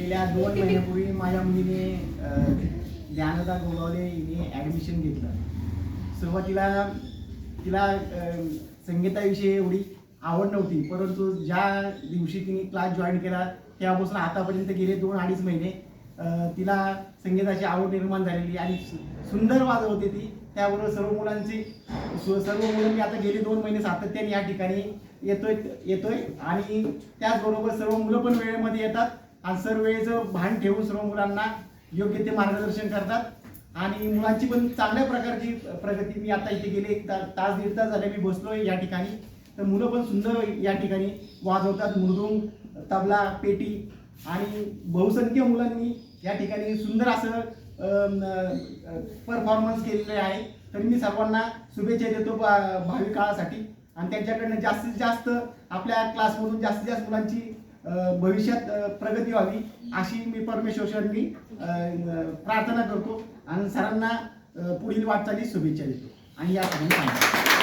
गेल्या दोन महिन्यापूर्वी माझ्या मुलीने ज्ञानदा गोलावले हिने ॲडमिशन घेतलं. सुरुवातीला तिला संगीताविषयी एवढी आवड नव्हती परंतु ज्या दिवशी तिने क्लास जॉईन केला तेव्हापासून आतापर्यंत गेले दोन अडीच महिने तिला संगीताची आवड निर्माण झालेली आणि सुंदर वाजवते ती. त्याबरोबर सर्व मुलांची सर्व मुलं मी आता गेले दोन महिने सातत्याने या ठिकाणी येतोय येतोय. आणि त्याचबरोबर सर्व मुलं पण वेळेमध्ये येतात. आणि सर्व वेळेचं भान ठेवून सर्व मुलांना योग्य ते मार्गदर्शन करतात. आणि मुलांची पण चांगल्या प्रकारची प्रगती मी आता इथे गेले एक ता- तास दीड तास झाले मी बसलोय या ठिकाणी. तर मुलं पण सुंदर या ठिकाणी वाजवतात. मृदुंग तबला पेटी आणि बहुसंख्य मुलांनी या ठिकाणी सुंदर असं परफॉर्मन्स केलेले आहे. तर मी सर्वांना शुभेच्छा देतो भा- भावी काळासाठी. आणि त्यांच्याकडनं जास्तीत जास्त आपल्या क्लासमधून जास्तीत जास्त मुलांची भविष्यात प्रगती व्हावी अशी मी परमेश्वर प्रार्थना करतो आणि सरांना पुढील वाटचाली शुभेच्छा देतो. आणि या ठिकाणी